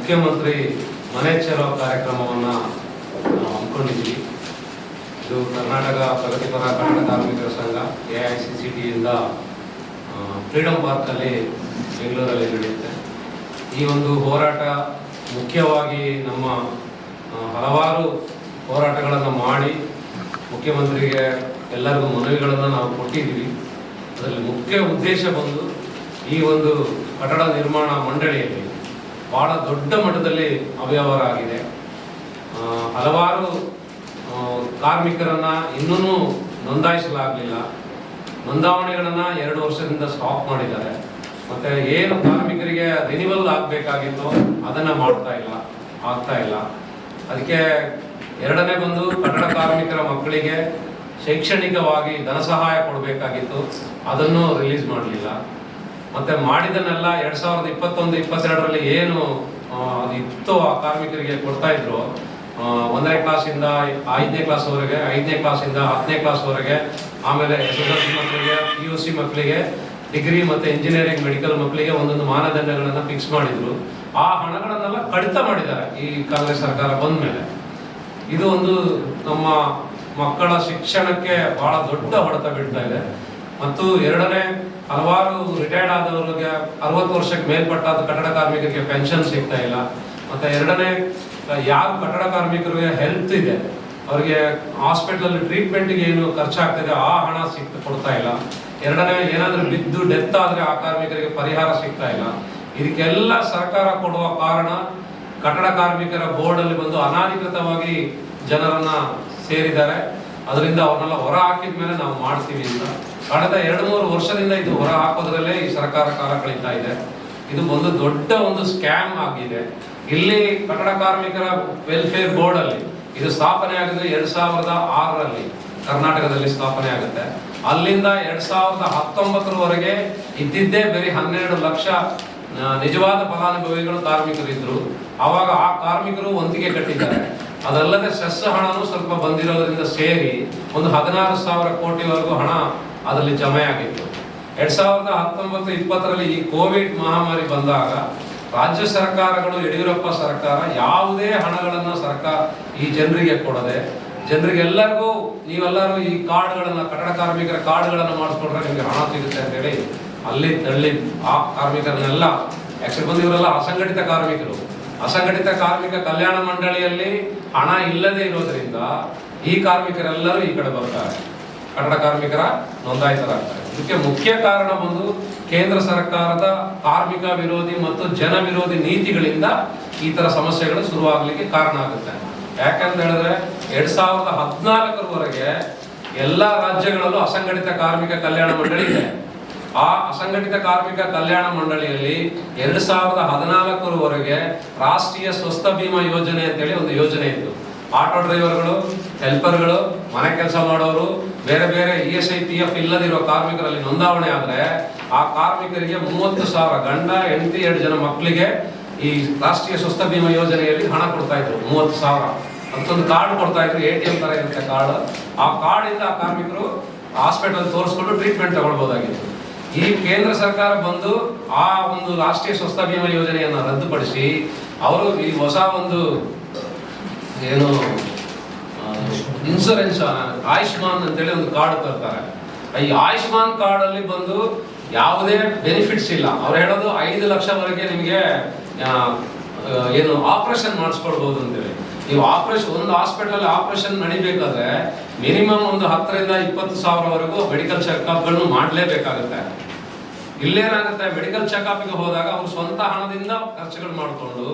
ಮುಖ್ಯಮಂತ್ರಿ ಮನೆ ಚಲೋ ಕಾರ್ಯಕ್ರಮವನ್ನು ನಾವು ಹಮ್ಮಿಕೊಂಡಿದ್ವಿ ಇದು ಕರ್ನಾಟಕ ಪ್ರಗತಿಪರ ಕನ್ನಡ ಕಾರ್ಮಿಕರ ಸಂಘ, ಎ ಐ ಸಿ ಸಿ ಟಿಯಿಂದ ಫ್ರೀಡಮ್ ಪಾರ್ಕಲ್ಲಿ ಬೆಂಗಳೂರಲ್ಲಿ ನಡೆಯುತ್ತೆ. ಈ ಒಂದು ಹೋರಾಟ ಮುಖ್ಯವಾಗಿ ನಮ್ಮ ಹಲವಾರು ಹೋರಾಟಗಳನ್ನು ಮಾಡಿ ಮುಖ್ಯಮಂತ್ರಿಗೆ ಎಲ್ಲರಿಗೂ ಮನವಿಗಳನ್ನು ನಾವು ಕೊಟ್ಟಿದ್ದೀವಿ. ಅದರಲ್ಲಿ ಮುಖ್ಯ ಉದ್ದೇಶ ಬಂದು ಈ ಒಂದು ಕಟ್ಟಡ ನಿರ್ಮಾಣ ಮಂಡಳಿಯಲ್ಲಿ ಬಹಳ ದೊಡ್ಡ ಮಟ್ಟದಲ್ಲಿ ಅವ್ಯವಹಾರ ಆಗಿದೆ. ಹಲವಾರು ಕಾರ್ಮಿಕರನ್ನು ಕಾರ್ಮಿಕರನ್ನ ಇನ್ನೂ ನೋಂದಾಯಿಸಲಾಗಲಿಲ್ಲ. ನೋಂದಾವಣೆಗಳನ್ನ ಎರಡು ವರ್ಷದಿಂದ ಸ್ಟಾಪ್ ಮಾಡಿದ್ದಾರೆ. ಮತ್ತೆ ಏನು ಕಾರ್ಮಿಕರಿಗೆ ರಿನಿವಲ್ ಆಗಬೇಕಾಗಿತ್ತು ಅದನ್ನ ಮಾಡ್ತಾ ಇಲ್ಲ, ಆಗ್ತಾ ಇಲ್ಲ. ಅದಕ್ಕೆ ಎರಡನೇ ಬಂದು ಕನ್ನಡ ಕಾರ್ಮಿಕರ ಮಕ್ಕಳಿಗೆ ಶೈಕ್ಷಣಿಕವಾಗಿ ಧನ ಸಹಾಯ ಕೊಡಬೇಕಾಗಿತ್ತು. ಅದನ್ನು ರಿಲೀಸ್ ಮಾಡಲಿಲ್ಲ. ಮತ್ತೆ ಮಾಡಿದನ್ನೆಲ್ಲ ಎರಡ್ ಸಾವಿರದ ಇಪ್ಪತ್ತೊಂದು, ಇಪ್ಪತ್ತೆರಡರಲ್ಲಿ ಏನು ಇತ್ತು ಆ ಕಾರ್ಮಿಕರಿಗೆ ಕೊಡ್ತಾ ಇದ್ರು. ಒಂದನೇ ಕ್ಲಾಸಿಂದ ಐದನೇ ಕ್ಲಾಸ್ವರೆಗೆ, ಐದನೇ ಕ್ಲಾಸಿಂದ ಹತ್ತನೇ ಕ್ಲಾಸ್ವರೆಗೆ, ಆಮೇಲೆ ಎಸ್ ಎಸ್ ಎಲ್ ಸಿ ಮಕ್ಕಳಿಗೆ ಪಿ ಯು ಸಿ ಮಕ್ಕಳಿಗೆ, ಡಿಗ್ರಿ ಮತ್ತೆ ಇಂಜಿನಿಯರಿಂಗ್ ಮೆಡಿಕಲ್ ಮಕ್ಕಳಿಗೆ ಒಂದೊಂದು ಮಾನದಂಡಗಳನ್ನು ಫಿಕ್ಸ್ ಮಾಡಿದ್ರು. ಆ ಹಣಗಳನ್ನೆಲ್ಲ ಕಡಿತ ಮಾಡಿದ್ದಾರೆ ಈ ಕಾಂಗ್ರೆಸ್ ಸರ್ಕಾರ ಬಂದ ಮೇಲೆ ಇದು ಒಂದು ನಮ್ಮ ಮಕ್ಕಳ ಶಿಕ್ಷಣಕ್ಕೆ ಬಹಳ ದೊಡ್ಡ ಹೊಡೆತ ಬೀಳ್ತಾ ಇದೆ. ಮತ್ತು ಎರಡನೇ ಹಲವಾರು ರಿಟೈರ್ಡ್ ಆದವರಿಗೆ ಅರವತ್ತು ವರ್ಷಕ್ಕೆ ಮೇಲ್ಪಟ್ಟಾದ ಕಟ್ಟಡ ಕಾರ್ಮಿಕರಿಗೆ ಪೆನ್ಷನ್ ಸಿಗ್ತಾ ಇಲ್ಲ. ಮತ್ತೆ ಎರಡನೇ ಯಾರು ಕಟ್ಟಡ ಕಾರ್ಮಿಕರಿಗೆ ಹೆಲ್ತ್ ಇದೆ, ಅವರಿಗೆ ಹಾಸ್ಪಿಟಲ್ ಟ್ರೀಟ್ಮೆಂಟ್ಗೆ ಏನು ಖರ್ಚಾಗ್ತದೆ, ಆ ಹಣ ಸಿಕ್, ಕೊಡ್ತಾ ಇಲ್ಲ. ಎರಡನೇ, ಏನಾದರೂ ಬಿದ್ದು ಡೆತ್ ಆದ್ರೆ ಆ ಕಾರ್ಮಿಕರಿಗೆ ಪರಿಹಾರ ಸಿಗ್ತಾ ಇಲ್ಲ. ಇದಕ್ಕೆಲ್ಲ ಸರ್ಕಾರ ಕೊಡುವ ಕಾರಣ ಕಟ್ಟಡ ಕಾರ್ಮಿಕರ ಬೋರ್ಡ್ ಅಲ್ಲಿ ಬಂದು ಅನಾಧಿಕೃತವಾಗಿ ಜನರನ್ನ ಸೇರಿದ್ದಾರೆ. ಅದರಿಂದ ಅವ್ರನ್ನೆಲ್ಲ ಹೊರ ಹಾಕಿದ ಮೇಲೆ ನಾವು ಮಾಡ್ತೀವಿ ಅಂತ. ಕಳೆದ ಎರಡು ಮೂರು ವರ್ಷದಿಂದ ಇದು ಹೊರ ಹಾಕೋದ್ರಲ್ಲೇ ಈ ಸರ್ಕಾರ ಕಾಲ ಕಳೀತಾ ಇದೆ. ಇದು ಒಂದು ದೊಡ್ಡ ಒಂದು ಸ್ಕ್ಯಾಮ್ ಆಗಿದೆ. ಇಲ್ಲಿ ಕನ್ನಡ ಕಾರ್ಮಿಕರ ವೆಲ್ಫೇರ್ ಬೋರ್ಡ್ ಅಲ್ಲಿ ಇದು ಸ್ಥಾಪನೆ ಆಗಿದ್ರೆ ಎರಡ್ ಸಾವಿರದ ಆರರಲ್ಲಿ ಕರ್ನಾಟಕದಲ್ಲಿ ಸ್ಥಾಪನೆ ಆಗುತ್ತೆ. ಅಲ್ಲಿಂದ ಎರಡ್ ಸಾವಿರದ ಹತ್ತೊಂಬತ್ತರವರೆಗೆ ಇದ್ದಿದ್ದೇ ಬರೀ ಹನ್ನೆರಡು ಲಕ್ಷ ನಿಜವಾದ ಫಲಾನುಭವಿಗಳು ಕಾರ್ಮಿಕರು ಇದ್ರು ಅವಾಗ ಆ ಕಾರ್ಮಿಕರು ಒಂದಿಗೆ ಕಟ್ಟಿದ್ದಾರೆ. ಅದಲ್ಲದೆ ಸೆಸ್ ಹಣನೂ ಸ್ವಲ್ಪ ಬಂದಿರೋದ್ರಿಂದ ಸೇರಿ ಒಂದು ಹದಿನಾರು ಸಾವಿರ ಕೋಟಿವರೆಗೂ ಹಣ ಅದರಲ್ಲಿ ಜಮೆ ಆಗಿತ್ತು. ಎರಡ್ ಸಾವಿರದ ಹತ್ತೊಂಬತ್ತು ಇಪ್ಪತ್ತರಲ್ಲಿ ಈ ಕೋವಿಡ್ ಮಹಾಮಾರಿ ಬಂದಾಗ ರಾಜ್ಯ ಸರ್ಕಾರಗಳು, ಯಡಿಯೂರಪ್ಪ ಸರ್ಕಾರ ಯಾವುದೇ ಹಣಗಳನ್ನು ಸರ್ಕಾರ ಈ ಜನರಿಗೆ ಕೊಡದೆ, ಜನರಿಗೆಲ್ಲರಿಗೂ ನೀವೆಲ್ಲರೂ ಈ ಕಾರ್ಡ್ಗಳನ್ನು ಕಟ್ಟಡ ಕಾರ್ಮಿಕರ ಕಾರ್ಡ್ಗಳನ್ನು ಮಾಡಿಸ್ಕೊಂಡ್ರೆ ನಿಮಗೆ ಹಣ ಸಿಗುತ್ತೆ ಅಂತೇಳಿ ಅಲ್ಲಿ ತಳ್ಳಿ ಆ ಕಾರ್ಮಿಕರನ್ನೆಲ್ಲ, ಯಾಕೆ ಬಂದು ಇವರೆಲ್ಲ ಅಸಂಘಟಿತ ಕಾರ್ಮಿಕರು. ಅಸಂಘಟಿತ ಕಾರ್ಮಿಕ ಕಲ್ಯಾಣ ಮಂಡಳಿಯಲ್ಲಿ ಹಣ ಇಲ್ಲದೆ ಇರೋದ್ರಿಂದ ಈ ಕಾರ್ಮಿಕರೆಲ್ಲರೂ ಈ ಕಡೆ ಬರ್ತಾರೆ. ಕನ್ನಡ ಕಾರ್ಮಿಕರ ನೋಂದಾಯಿತರಾಗ್ತಾರೆ. ಇದಕ್ಕೆ ಮುಖ್ಯ ಕಾರಣ ಬಂದು ಕೇಂದ್ರ ಸರ್ಕಾರದ ಕಾರ್ಮಿಕ ವಿರೋಧಿ ಮತ್ತು ಜನ ವಿರೋಧಿ ನೀತಿಗಳಿಂದ ಈ ತರ ಸಮಸ್ಯೆಗಳು ಶುರುವಾಗಲಿಕ್ಕೆ ಕಾರಣ ಆಗುತ್ತೆ. ಯಾಕಂತ ಹೇಳಿದ್ರೆ ಎರಡ್ ಸಾವಿರದ ಹದಿನಾಲ್ಕರವರೆಗೆ ಎಲ್ಲಾ ರಾಜ್ಯಗಳಲ್ಲೂ ಅಸಂಘಟಿತ ಕಾರ್ಮಿಕ ಕಲ್ಯಾಣ ಮಂಡಳಿ ಇದೆ. ಆ ಅಸಂಘಟಿತ ಕಾರ್ಮಿಕ ಕಲ್ಯಾಣ ಮಂಡಳಿಯಲ್ಲಿ ಎರಡ್ ಸಾವಿರದ ಹದಿನಾಲ್ಕರವರೆಗೆ ರಾಷ್ಟ್ರೀಯ ಸ್ವಸ್ಥ ಭೀಮಾ ಯೋಜನೆ ಅಂತೇಳಿ ಒಂದು ಯೋಜನೆ ಇತ್ತು. ಆಟೋ ಡ್ರೈವರ್ಗಳು, ಹೆಲ್ಪರ್ಗಳು, ಮನೆ ಕೆಲಸ ಮಾಡೋರು, ಬೇರೆ ಬೇರೆ E S I, P F ಇಲ್ಲದಿರುವ ಕಾರ್ಮಿಕರಲ್ಲಿ ನೋಂದಾವಣೆ ಆದ್ರೆ ಆ ಕಾರ್ಮಿಕರಿಗೆ ಮೂವತ್ತು ಸಾವಿರ ಗಂಡ, ಹೆಂಡತಿ, ಎರಡು ಜನ ಮಕ್ಕಳಿಗೆ ಈ ರಾಷ್ಟ್ರೀಯ ಸ್ವಸ್ಥ ಭೀಮಾ ಯೋಜನೆಯಲ್ಲಿ ಹಣ ಕೊಡ್ತಾ ಇದ್ರು, ಮೂವತ್ತು ಸಾವಿರ. ಅಂತೊಂದು ಕಾರ್ಡ್ ಕೊಡ್ತಾ ಇದ್ರು, ಎ ಟಿ ಎಂ ತರ ಇರುತ್ತೆ ಕಾರ್ಡ್. ಆ ಕಾರ್ಡ್ ಇಂದ ಆ ಕಾರ್ಮಿಕರು ಹಾಸ್ಪಿಟಲ್ ತೋರಿಸ್ಕೊಂಡು ಟ್ರೀಟ್ಮೆಂಟ್ ತಗೊಳ್ಬೋದಾಗಿತ್ತು. ಈ ಕೇಂದ್ರ ಸರ್ಕಾರ ಬಂದು ಆ ಒಂದು ರಾಷ್ಟ್ರೀಯ ಸ್ವಸ್ಥ ಭೀಮಾ ಯೋಜನೆಯನ್ನ ರದ್ದುಪಡಿಸಿ, ಅವರು ಈ ಹೊಸ ಒಂದು ಏನು ಇನ್ಸೂರೆನ್ಸ್ ಆಯುಷ್ಮಾನ್ ಅಂತೇಳಿ ಒಂದು ಕಾರ್ಡ್ ತರ್ತಾರೆ. ಈ ಆಯುಷ್ಮಾನ್ ಕಾರ್ಡ್ ಅಲ್ಲಿ ಬಂದು ಯಾವುದೇ ಬೆನಿಫಿಟ್ಸ್ ಇಲ್ಲ. ಅವ್ರು ಹೇಳೋದು ಐದು ಲಕ್ಷವರೆಗೆ ನಿಮಗೆ ಏನು ಆಪರೇಷನ್ ಮಾಡಿಸ್ಕೊಡ್ಬೋದು ಅಂತೇಳಿ. ನೀವು ಆಪರೇಷನ್ ಒಂದು ಹಾಸ್ಪಿಟಲ್ ಆಪರೇಷನ್ ನಡಿಬೇಕಾದ್ರೆ ಮಿನಿಮಮ್ ಒಂದು ಹತ್ತರಿಂದ ಇಪ್ಪತ್ತು ಸಾವಿರವರೆಗೂ ಮೆಡಿಕಲ್ ಚೆಕಪ್ಗಳನ್ನು ಮಾಡಲೇಬೇಕಾಗುತ್ತೆ. ಇಲ್ಲೇನಾಗುತ್ತೆ, ಮೆಡಿಕಲ್ ಚೆಕಪ್ಗೆ ಹೋದಾಗ ಅವ್ರು ಸ್ವಂತ ಹಣದಿಂದ ಖರ್ಚುಗಳು ಮಾಡಿಕೊಂಡು